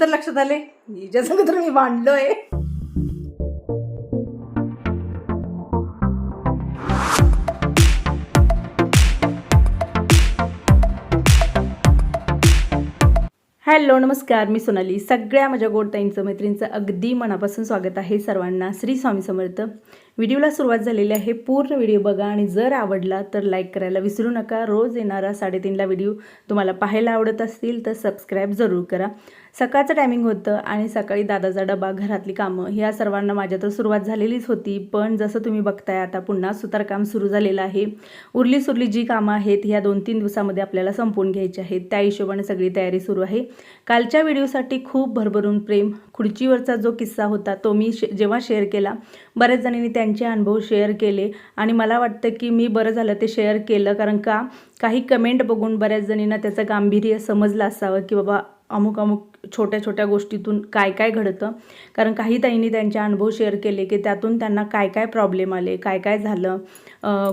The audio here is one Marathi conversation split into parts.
नंतर लक्षात आले. हिच्या तर मी भांडलोय. हॅलो नमस्कार. मी सोनाली. सगळ्या माझ्या गोडताईंचं मैत्रिणींचं अगदी मनापासून स्वागत आहे सर्वांना. श्री स्वामी समर्थ. व्हिडिओला सुरुवात झालेली आहे. पूर्ण व्हिडिओ बघा आणि जर आवडला तर लाईक करायला विसरू नका. रोज येणारा साडेतीनला व्हिडिओ तुम्हाला पाहायला आवडत असतील तर सबस्क्राईब जरूर करा. सकाळचं टायमिंग होतं आणि सकाळी दादाचा डबा घरातली कामं ह्या सर्वांना माझ्या तर सुरुवात झालेलीच होती. पण जसं तुम्ही बघताय आता पुन्हा सुतारकाम सुरू झालेलं आहे. उरली सुरली जी कामं आहेत ह्या दोन तीन दिवसामध्ये आपल्याला संपवून घ्यायची आहेत. त्या हिशोबाने सगळी तयारी सुरू आहे. कालच्या व्हिडिओसाठी खूप भरभरून प्रेम. खुर्चीवरचा जो किस्सा होता तो मी शे जेव्हा शेअर केला बऱ्याच जणांनी त्यांचे अनुभव शेअर केले आणि मला वाटतं की मी बरं झालं ते शेअर केलं. कारण का काही कमेंट बघून बऱ्याच जणींना त्याचं गांभीर्य समजलं असावं की बाबा अमुक अमुक छोट्या छोट्या गोष्टीतून काय काय घडतं. कारण काही ताईंनी त्यांचे अनुभव शेअर केले की त्यातून त्यांना काय काय प्रॉब्लेम आले काय काय झालं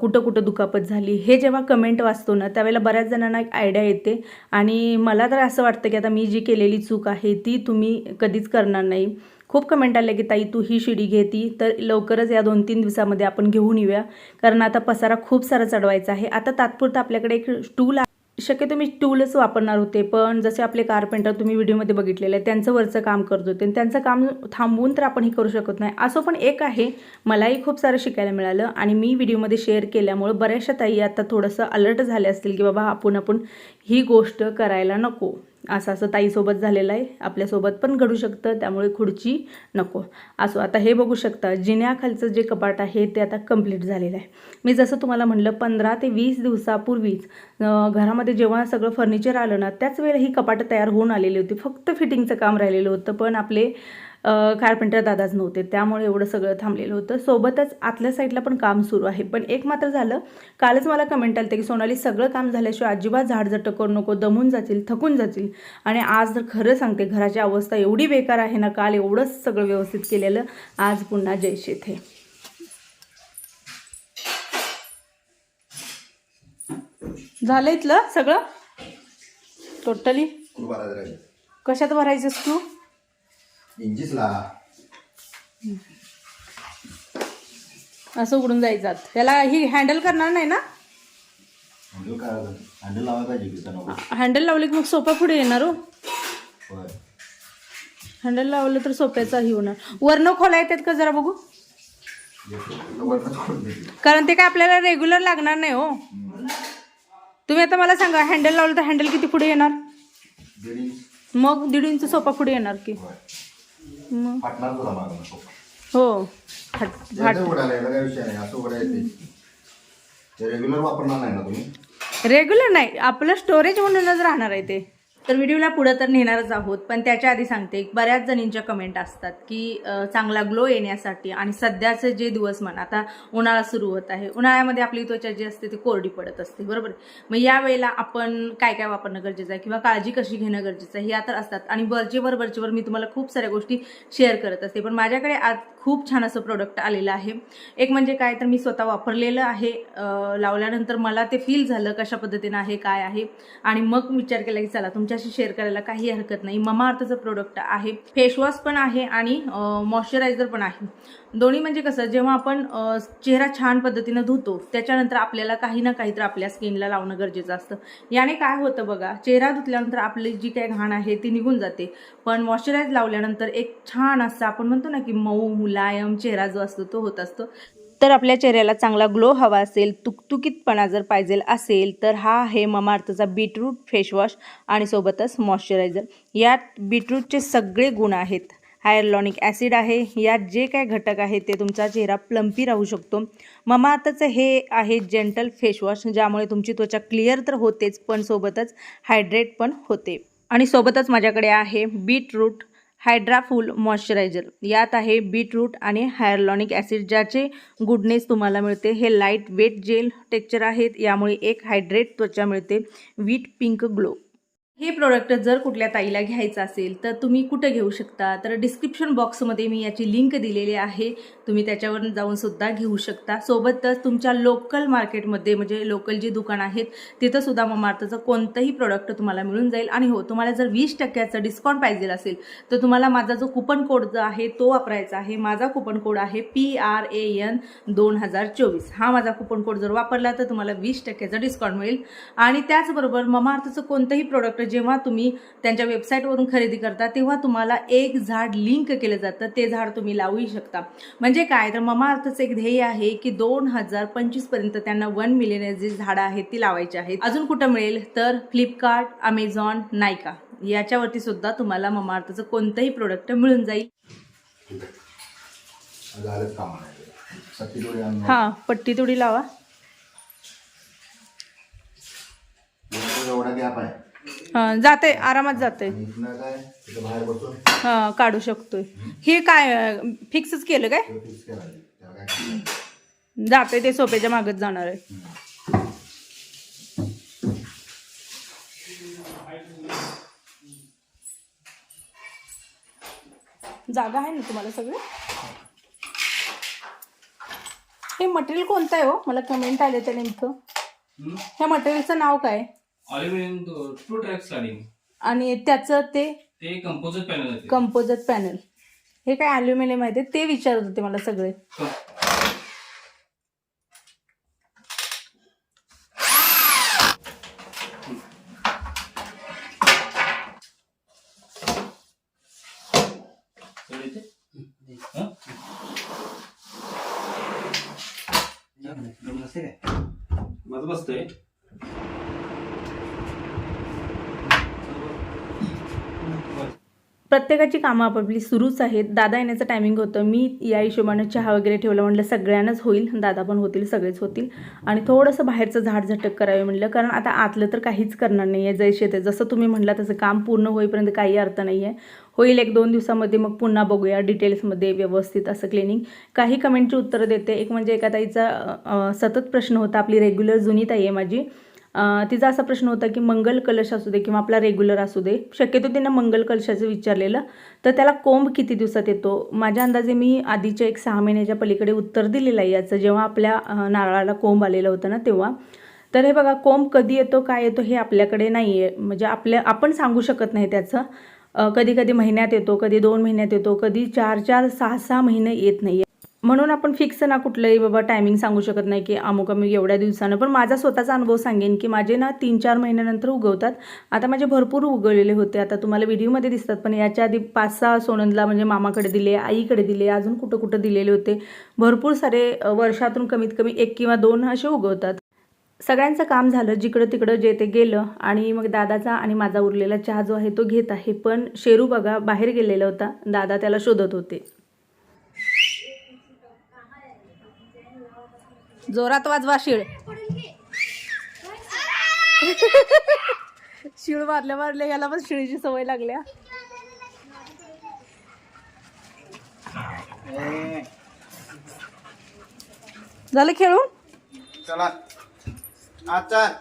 कुठं कुठं दुखापत झाली हे जेव्हा कमेंट वाचतो ना त्यावेळेला बऱ्याच जणांना एक आयडिया येते. आणि मला तर असं वाटतं की आता मी जी केलेली चूक आहे ती तुम्ही कधीच करणार नाही. खूप कमेंट आले की ताई तू ही शिडी घेती तर लवकरच या दोन तीन दिवसामध्ये आपण घेऊन येऊया. कारण आता पसारा खूप सारा चढवायचा आहे. आता तात्पुरतं आपल्याकडे एक स्टूल शक्यतो मी टूलच वापरणार होते पण जसे आपले कारपेंटर तुम्ही व्हिडिओमध्ये बघितलेले आहे त्यांचं वरचं काम करत होते. आणि त्यांचं काम थांबवून तर आपण हे करू शकत नाही. असं पण एक आहे मलाही खूप सारं शिकायला मिळालं आणि मी व्हिडिओमध्ये शेअर केल्यामुळं बऱ्याचशा ताई आता थोडंसं अलर्ट झाले असतील की बाबा आपण आपण ही गोष्ट करायला नको. असं असं ताईसोबत झालेलं आहे. आपल्यासोबत पण घडू शकतं त्यामुळे खुर्ची नको. असो आता हे बघू शकता जिन्याखालचं जे कपाट आहे ते आता कंप्लीट झालेलं आहे. मी जसं तुम्हाला म्हणलं पंधरा ते वीस दिवसापूर्वीच घरामध्ये जेव्हा सगळं फर्निचर आलं ना त्याच वेळेला ही कपाटं तयार होऊन आलेली होती. फक्त फिटिंगचं काम राहिलेलं होतं पण आपले कार्पेंटर दादाच नव्हते. त्यामुळे एवढं सगळं थांबलेलं होतं. सोबतच आतल्या साईडला पण काम सुरू आहे. पण एक मात्र झालं कालच मला कमेंट आलं की सोनाली सगळं काम झाल्याशिवाय अजिबात झाडझट करू नको दमून जातील थकून जातील. आणि आज जर खरं सांगते घराची अवस्था एवढी बेकार आहे ना काल एवढंच सगळं व्यवस्थित केलेलं. आज पुन्हा जयशेत हे झालं इथलं सगळं? टोटली कशात भरायचंस तू? इंचीच ला. असं उघडून जायचं. याला ही हँडल करणार नाही ना? हँडल काय हँडल लावायला पाहिजे की त्यानं हँडल लावले की मग सोपा पुढे येणार हो. होय. हँडल लावलं तर सोप्याचा ही होणार. वरनं खोला येतात का जरा बघू? वरनं खोडून देते. कारण ते काय आपल्याला रेग्युलर लागणार नाही हो. तुम्ही आता मला सांगा हँडल लावलं तर हँडल किती पुढे येणार? दीड इंच. मग दीड इंच सोपा पुढे येणार की. होय. मग? फाटणार तुला मागं नको. हो. फाट फाट याचं उडायला याला काय विषय नाही असं उघडा येते ते रेग्युलर वापरणार नाही ना तुम्ही? रेग्युलर नाही. आपलं स्टोरेज म्हणूनच राहणार आहे ते. तर व्हिडिओला पुढं तर नेणारच आहोत पण त्याच्या आधी सांगते बऱ्याच जणींच्या कमेंट असतात की चांगला ग्लो येण्यासाठी आणि सध्याचे जे दिवस म्हणा आता उन्हाळा सुरू होत आहे. उन्हाळ्यामध्ये आपली त्वचा जी असते ती कोरडी पडत असते बरोबर? मग यावेळेला आपण काय काय वापरणं गरजेचं आहे किंवा काळजी कशी घेणं गरजेचं आहे ह्या तर असतात. आणि वरचेवर वरचेवर मी तुम्हाला खूप साऱ्या गोष्टी शेअर करत असते. पण माझ्याकडे आज खूप छान असं प्रोडक्ट आलेलं आहे. एक म्हणजे काय तर मी स्वतः वापरलेलं आहे. लावल्यानंतर मला ते फील झालं कशा पद्धतीनं आहे काय आहे. आणि मग विचार केला की चला तुमच्या तुमच्याशी शेअर करायला काही हरकत नाही. ममा अर्थचं प्रोडक्ट आहे फेसवॉश पण आहे आणि मॉइश्चरायझर पण आहे. दोन्ही म्हणजे कसं जेव्हा आपण चेहरा छान पद्धतीनं धुतो त्याच्यानंतर आपल्याला काही ना काही तर आपल्या स्किनला लावणं गरजेचं असतं. याने काय होतं बघा चेहरा धुतल्यानंतर आपली जी काही घाण आहे ती निघून जाते. पण मॉइश्चराईज लावल्यानंतर एक छान असं आपण म्हणतो ना की मऊ मुलायम चेहरा जो असतो तो होत असतो. तर आपल्या चेहऱ्याला चांगला ग्लो हवा असेल तुकतुकीतपणा जर पाहिजे असेल तर हा आहे ममार्थचा बीटरूट फेसवॉश आणि सोबतच मॉइश्चरायझर यात बीटरूटचे सगळे गुण आहेत. हायरलॉनिक ॲसिड आहे. यात जे काय घटक आहेत ते तुमचा चेहरा प्लम्पी राहू शकतो. ममार्थचं हे आहे जेंटल फेसवॉश ज्यामुळे तुमची त्वचा क्लिअर तर होतेच पण सोबतच हायड्रेट पण होते. आणि सोबतच माझ्याकडे आहे बीटरूट हायड्राफुल मॉइश्चरायझर. यात आहे बीटरूट आणि हायरलॉनिक ॲसिड ज्याचे गुडनेस तुम्हाला मिळते. हे लाइट वेट जेल टेक्चर आहेत. यामुळे एक हायड्रेट त्वचा मिळते. वीट पिंक ग्लो. हे प्रोडक्ट जर कुठल्या ताईला घ्यायचं असेल तर तुम्ही कुठं घेऊ शकता? तर डिस्क्रिप्शन बॉक्समध्ये मी याची लिंक दिलेली आहे. तुम्ही त्याच्यावर जाऊन सुद्धा घेऊ शकता. सोबतच तुमच्या लोकल मार्केटमध्ये म्हणजे लोकल जी दुकान आहेत तिथं सुद्धा ममार्थचं कोणतंही प्रोडक्ट तुम्हाला मिळून जाईल. आणि हो तुम्हाला जर वीस टक्क्याचं डिस्काउंट पाहिजे असेल तर तुम्हाला माझा जो कुपन कोड जो आहे तो वापरायचा आहे. माझा कुपन कोड आहे पी आर ए एन दोन हजार चोवीस. हा माझा कुपन कोड जर वापरला तर तुम्हाला वीस टक्क्याचा डिस्काउंट मिळेल. आणि त्याचबरोबर ममार्थचं कोणतंही प्रोडक्ट जेव्हा तुम्ही त्यांच्या वेबसाईटवरून खरेदी करता तेव्हा तुम्हाला एक झाड लिंक केलं जातं. ते झाड तुम्ही लावूही शकता. म्हणजे काय? तर ममार्थचं एक ध्येय आहे की दोन हजार पंचवीसपर्यंत त्यांना वन मिलियन जी झाडं आहेत ती लावायची आहेत. अजून कुठं मिळेल? तर फ्लिपकार्ट अमेझॉन नायका याच्यावरती सुद्धा तुम्हाला ममाअर्थचं कोणतंही प्रोडक्ट मिळून जाईल. हा पट्टी थोडी लावा. एवढा गॅप आहे. हां जाते आरामात जाते. आणि इथनं काय तिथं बाहेर बसून? हां काढू शकतोय. हे काय फिक्सच केलं काय? ते फिक्स करायचं त्याला काय करायचं? जाते ते सोप्याच्या मागत जाणार आहे. जागा आहे ना तुम्हाला सगळं? हे मटेरियल कोणतं आहे हो? मला कमेंट आले ते नेमकं ह्या मटेरियलचं नाव काय? ऑलिव्हियन टू ट्रॅक स्लायडिंग आणि त्याचं ते ते कंपोजिट पॅनल आहे कंपोजट पॅनल हे काय अल्युमिनियम आहे ते? ते विचारत होते मला सगळे. माझं बसतंय प्रत्येकाची कामं आपापली सुरूच आहेत. दादा येण्याचं टायमिंग होतं. मी या हिशोबानं चहा वगैरे ठेवलं म्हटलं सगळ्यांनाच होईल. दादा पण होतील सगळेच होतील. आणि थोडंसं बाहेरचं झाड झटक करावे म्हटलं. कारण आता आतलं तर काहीच करणार नाही आहे जैसे ते जसं तुम्ही म्हटलं तसं काम पूर्ण होईपर्यंत काही अर्थ नाही आहे होईल एक दोन दिवसामध्ये मग पुन्हा बघूया. डिटेल्समध्ये व्यवस्थित असं क्लिनिंग काही कमेंटची उत्तरं देते. एक म्हणजे एका ताईचा सतत प्रश्न होता. आपली रेग्युलर जुनी ताई आहे माझी. तिचा असा प्रश्न होता की मंगल कलश असू दे किंवा आपला रेग्युलर असू दे शक्यतो तिनं मंगल कलशाचं विचारलेलं. तर त्याला कोंब किती दिवसात येतो? माझ्या अंदाजे मी आधीच्या एक सहा महिन्याच्या पलीकडे उत्तर दिलेलं आहे याचं जेव्हा आपल्या नारळाला कोंब आलेलं होतं ना तेव्हा. तर हे बघा कोंब कधी येतो काय येतो हे आपल्याकडे नाही आहे म्हणजे आपल्या आपण सांगू शकत नाही त्याचं. कधी कधी महिन्यात येतो कधी दोन महिन्यात येतो कधी चार चार सहा सहा महिने येत नाही म्हणून आपण फिक्स ना कुठलंही बाबा टायमिंग सांगू शकत नाही की अमुक अमुक एवढ्या दिवसानं. पण माझा स्वतःचा अनुभव सांगेन की माझे ना तीन चार महिन्यानंतर उगवतात. आता माझे भरपूर उगवलेले होते. आता तुम्हाला व्हिडिओमध्ये दिसतात पण याच्या आधी पाच सहा सोनंदला म्हणजे मामाकडे दिले आईकडे दिले अजून कुठं कुठं दिलेले होते. भरपूर सारे वर्षातून कमीत कमी एक किंवा दोन असे उगवतात. सगळ्यांचं काम झालं जिकडं तिकडं जे ते गेलं आणि मग दादाचा आणि माझा उरलेला चहा जो आहे तो घेत आहे. पण शेरू बघा बाहेर गेलेला होता. दादा त्याला शोधत होते. जोरात वाजवा शिळ. शिळ मारल्या मारल्या याला पण शिळीची सवय लागल्या. झालं खेळून चला. आज चल.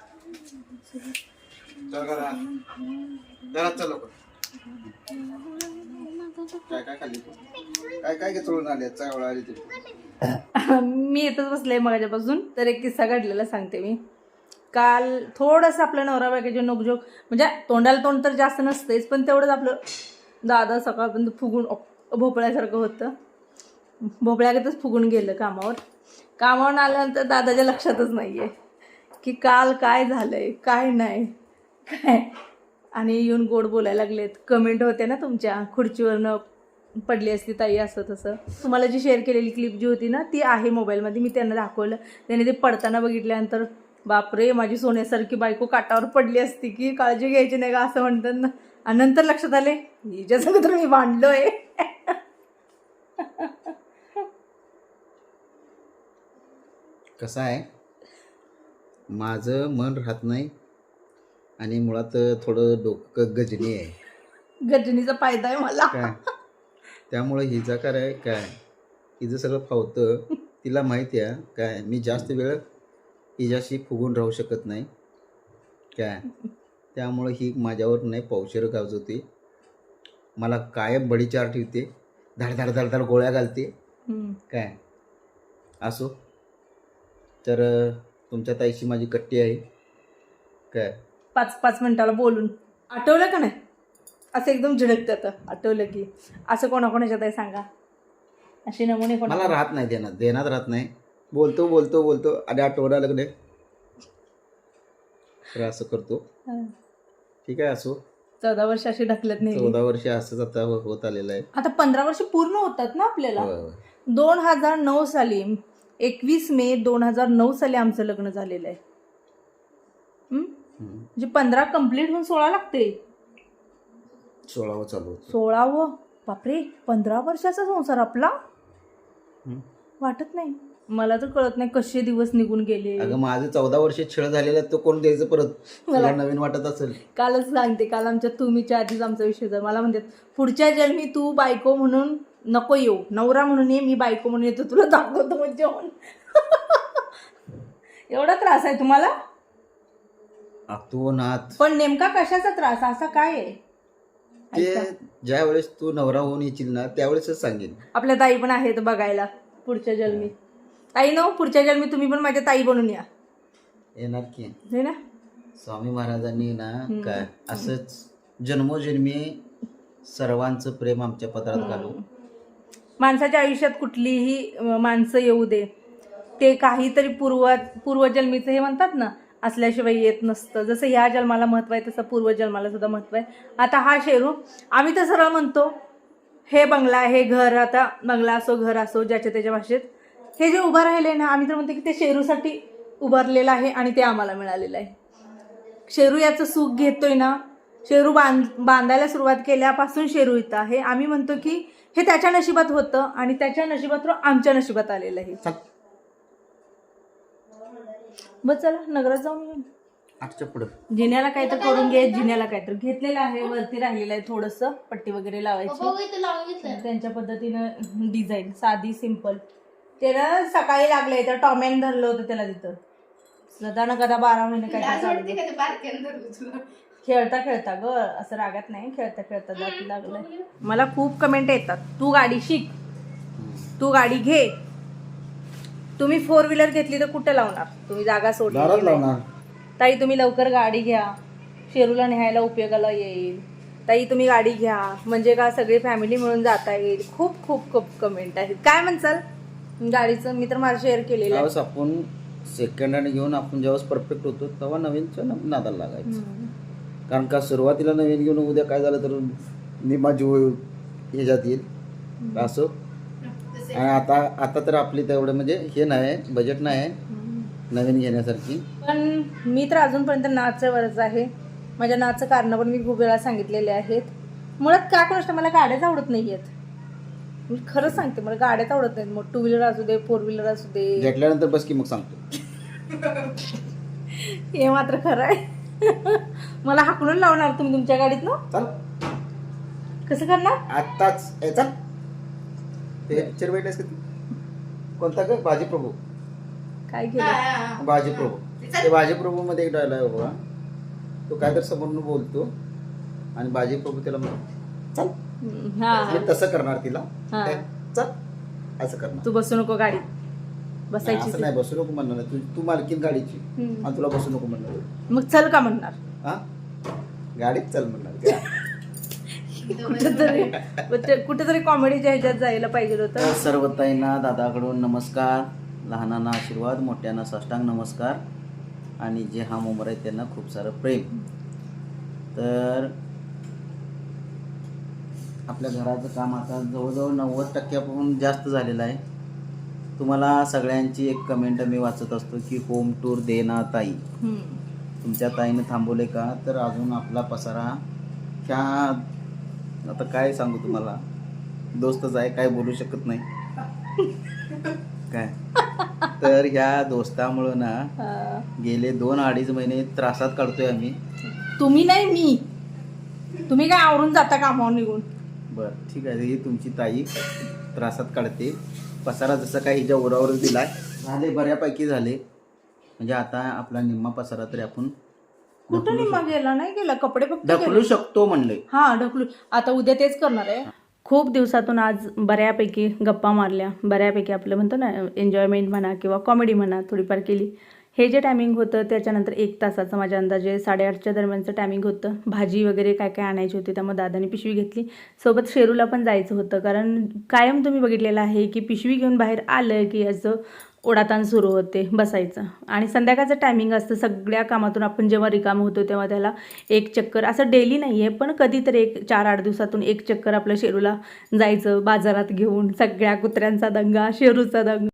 करा जरा चल काय काय खाल्ली काय काय काय चळून आले? चावळ आली तू. मी येतच बसले मगाच्यापासून तर एक किस्सा घडलेला सांगते मी. काल थोडंसं आपलं नवरा बायकाचे नोकझोक म्हणजे तोंडाला तोंड तर जास्त नसतेच पण तेवढंच आपलं दादा सकाळपर्यंत फुगून भोपळ्यासारखं होतं. भोपळ्यागतच फुगून गेलं कामावर. कामावर आल्यानंतर दादाच्या लक्षातच नाही आहे की काल काय झालं आहे काय नाही काय? आणि येऊन गोड बोलायला लागलेत. कमेंट होते ना तुमच्या खुर्चीवरनं पडली असती ताई असं तसं. तुम्हाला जी शेअर केलेली क्लिप जी होती ना ती आहे मोबाईलमध्ये मी त्यांना दाखवलं. त्याने ते पडताना बघितल्यानंतर बापरे माझी सोन्यासारखी बायको काटावर पडली असती की काळजी घ्यायची नाही का? असं म्हणतात ना. आणि नंतर लक्षात आले हिच्या सगळं तर मी भांडलोय. कसं आहे? माझं मन राहत नाही आणि मुळात थोडं डोकं गजनी आहे. गजनीचा फायदा आहे मला. त्यामुळं हिचा काय आहे काय? हिचं सगळं फावतं तिला माहिती आहे काय? मी जास्त वेळ हिच्याशी फुगून राहू शकत नाही काय? त्यामुळं ही माझ्यावर नाही पौशर गाजवते. मला कायम बडीचार ठेवते धाड धाड धाड धाड गोळ्या घालते. काय? असो. तर तुमच्या ताईशी माझी कट्टी आहे काय? पाच पाच मिनिटाला बोलून. आठवलं का नाही? असं एकदम झिडकतं आठवलं की. असं कोणाकोणाच्यात आहे सांगा. असे नमुने कोणा मला राहत नाही देण्यात देण्यात राहत नाही. बोलतो बोलतो बोलतो. आणि आठवडा लग्न. तर असं करतो. हा. ठीक आहे असो. चौदा वर्ष अशी ढकलत नाही चौदा वर्ष असंच आता हो- होत आलेलं आहे. आता पंधरा वर्ष पूर्ण होतात ना आपल्याला? होय, होय. दोन हजार नऊ साली एकवीस मे दोन हजार नऊ साली आमचं लग्न झालेलं आहे? हम्म. म्हणजे पंधरा कंप्लीट होऊन सोळा लागते सोळावं चालू होतं. सोळावं? बापरे पंधरा वर्षाचा संसार आपला. वाटत नाही. मला तर कळत नाही कसे दिवस निघून गेले. अगं माझं चौदा वर्ष छळ झालेला तो कोण द्यायचं परत? मला नवीन वाटत असेल. कालच सांगते काल आमच्या तुम्हीच्या आधीच आमचा विषय झाला. मला म्हणतात पुढच्या जन्मी तू बायको म्हणून नको येऊ. नवरा म्हणून ये मी बायको म्हणून येतो. तुला दाखवतो मग जेवण. एवढा त्रास आहे तुम्हाला? अतोनात पण नेमका कशाचा त्रास? असा काय आहे? ते ज्या वेळेस तू नवरा होऊन येशील ना त्यावेळेसच सांगेन. आपल्या ताई पण आहेत बघायला पुढच्या जन्मी. ताई नो पुढच्या जन्मी तुम्ही पण माझ्या ताई बनून या. येणार की. हे ना? स्वामी महाराजांनी ना काय असंच जन्मोजन्मी सर्वांचं प्रेम आमच्या पदरात घालू. माणसाच्या आयुष्यात कुठलीही अं, माणसं येऊ दे. ते काहीतरी पूर्व पूर्वजन्मीचं हे म्हणतात ना असल्याशिवाय येत नसतं. जसं ह्या जन्माला महत्त्व आहे तसं पूर्वजन्माला सुद्धा महत्त्व आहे. आता हा शेरू आम्ही तर सरळ म्हणतो हे बंगला हे घर आता बंगला असो घर असो ज्याच्या त्याच्या भाषेत. हे जे उभं राहिले ना आम्ही तर म्हणतो की ते शेरूसाठी उभारलेलं आहे आणि ते आम्हाला मिळालेलं आहे. शेरू याचं सुख घेतोय ना शेरू बांध बांधायला सुरुवात केल्यापासून शेरू इथं आहे. आम्ही म्हणतो की हे त्याच्या नशिबात होतं आणि त्याच्या नशिबात आमच्या नशिबात आलेलं आहे. बस चला नगरात जाऊन येऊ. आठच्या पुढं. जिन्याला काहीतरी करून घे जिन्याला काहीतरी घेतलेलं आहे वरती राहिलेलं आहे थोडंसं पट्टी वगैरे लावायची. त्यांच्या पद्धतीनं डिझाईन साधी सिंपल. त्याला सकाळी लागलंय तर टॉमॅन धरलं होतं त्याला तिथं. सदा न कदा बारा महिने काय खेळता खेळता ग असं रागात नाही खेळता खेळता दात लागलंय. मला खूप कमेंट येतात. तू गाडी शिक. तू गाडी घे. तुम्ही फोर व्हीलर घेतली तर कुठे लावणार? तुम्ही जागा सोडली दारात लावणार. ताई तुम्ही लवकर गाडी घ्या. शेरूला न्यायला उपयोगाला येईल. ताई तुम्ही गाडी घ्या. म्हणजे का सगळी फॅमिली मिळून जाता येईल? खूप खूप खूप कमेंट आहेत. काय म्हणसाल? गाडीचं मी तर मला शेअर केलेलं आहे. त्यावेळेस आपण सेकंड हँड घेऊन आपण ज्यावेळेस परफेक्ट होतो तेव्हा नवीनच्या न- नादाला लागायचं. हम्म. कारण का सुरुवातीला नवीन घेऊन उद्या काय झालं तर निमा जीव ह्याच्यात येईल. असो आणि आता आता तर आपली तेवढं म्हणजे हे नाही बजेट नाही नवीन घेण्यासारखी. पण मी तर अजूनपर्यंत नाचावरच आहे. माझ्या नाचं कारण पण मी खूप वेळा सांगितलेले आहेत. मुळात का कोणाष्ट मला गाड्याच आवडत नाही आहेत मी खरंच सांगते मला गाड्याच आवडत नाहीत. मग टू व्हीलर असू दे फोर व्हीलर असू दे. घेतल्यानंतर बस की मग सांगतो. हे मात्र खरं आहे. मला हाकलून लावणार तुम्ही तुमच्या गाडीत ना चल. कसं करणार? आत्ताच. ते पिक्चर भेटलेस का तू? कोणता ग? बाजी प्रभू. काय केलं? बाजी प्रभू. ते बाजी प्रभू मध्ये एक डायलॉग आहे बघा. तो काय तर समोरून बोलतो आणि बाजी प्रभू त्याला म्हणतो. चल. हा. मी तसं करणार तिला. हा. काय? चल. असं करणार. तू बसू नको गाडीत नाही, बसायची असं नाही बसू नको म्हणणार तू तू मालकीन गाडीची. हम्म. आणि तुला बसू नको म्हणणार. मग चल का म्हणणार? हा? गाडीत चल म्हणणार. काय? कुठेतरी कुठेतरी कॉमेडीच्या ह्याच्यात जायला पाहिजे होतं. सर्व ताईंना दादाकडून नमस्कार लहानांना आशीर्वाद मोठ्यांना साष्टांग नमस्कार. आणि जे हा मोमर आहे त्यांना खूप सारं प्रेम. तर आपल्या घराचं काम आता जवळजवळ नव्वद टक्क्यापासून जास्त झालेलं आहे. तुम्हाला सगळ्यांची एक कमेंट मी वाचत असतो की होम टूर दे ना ताई. तुमच्या ताईनं थांबवले का? तर अजून आपला पसारा ह्या आता काय सांगू तुम्हाला? दोस्तच आहे काय बोलू शकत नाही. काय? तर ह्या दोस्तामुळं ना. गेले दोन अडीच महिने त्रासात काढतोय आम्ही. तुम्ही नाही मी. तुम्ही काय आवरून जाता कामावर निघून? बरं ठीक आहे. ही तुमची ताई त्रासात काढते. पसारा जसं काय हिच्या उरावरच दिलाय. झाले बऱ्यापैकी झाले. म्हणजे आता आपला निम्मा पसारा तरी आपण कुठं निम्मा गेला नाही गेला. कपडे फक्त. ढकलू शकतो म्हणले. हा ढकलू. आता उद्या तेच करणार आहे. खूप दिवसातून आज बऱ्यापैकी गप्पा मारल्या. बऱ्यापैकी आपलं म्हणतो ना एन्जॉयमेंट म्हणा किंवा कॉमेडी म्हणा थोडीफार केली. हे जे टायमिंग होतं त्याच्यानंतर एक तासाचं माझ्या अंदाजे साडेआठच्या दरम्यानचं टायमिंग होतं. भाजी वगैरे काय काय आणायची होती त्यामुळे दादाने पिशवी घेतली. सोबत शेरूला पण जायचं होतं. कारण कायम तुम्ही बघितलेलं आहे की पिशवी घेऊन बाहेर आलं की असं ओढाताण सुरू होते बसायचं. आणि संध्याकाळचं टायमिंग असतं सगळ्या कामातून आपण जेव्हा रिकाम होतो तेव्हा त्याला एक चक्कर असं डेली नाही आहे पण कधीतरी एक चार आठ दिवसातून एक चक्कर आपलं शेरूला जायचं बाजारात घेऊन सगळ्या कुत्र्यांचा दंगा शेरूचा दंगा.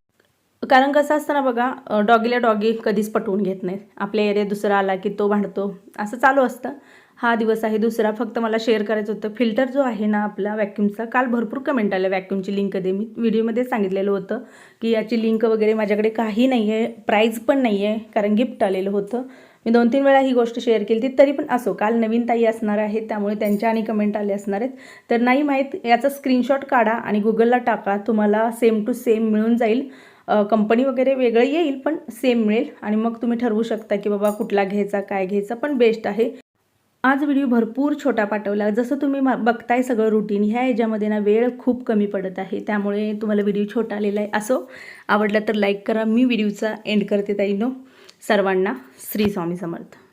कारण कसं असतं ना बघा डॉगीला डॉगी कधीच पटवून घेत नाहीत. आपल्या एरियात दुसरा आला की तो भांडतो असं चालू असतं. हा दिवस आहे दुसरा फक्त मला शेअर करायचं होतं. फिल्टर जो आहे ना आपला वॅक्यूमचा काल भरपूर कमेंट आल्या वॅक्यूमची लिंक दे मी व्हिडिओमध्ये सांगितलेलं होतं की याची लिंक वगैरे माझ्याकडे काही नाही आहे प्राईज पण नाही आहे कारण गिफ्ट आलेलं होतं. मी दोन तीन वेळा ही गोष्ट शेअर केली ती तरी पण असो काल नवीन ताई असणार आहेत त्यामुळे त्यांच्या आणि कमेंट आले असणार आहेत. तर नाही माहीत याचा स्क्रीनशॉट काढा आणि गुगलला टाका तुम्हाला सेम टू सेम मिळून जाईल. कंपनी वगैरे वेगळं येईल पण सेम मिळेल. आणि मग तुम्ही ठरवू शकता की बाबा कुठला घ्यायचा काय घ्यायचा पण बेस्ट आहे. आज व्हिडिओ भरपूर छोटा पाठवला. जसं तुम्ही मा- बघताय सगळं रुटीन ह्या याच्यामध्ये ना वेळ खूप कमी पडत आहे. त्यामुळे तुम्हाला व्हिडिओ छोटा आलेला आहे. असो आवडला तर लाईक करा. मी व्हिडिओचा एंड करते ताईनो सर्वांना श्री स्वामी समर्थ.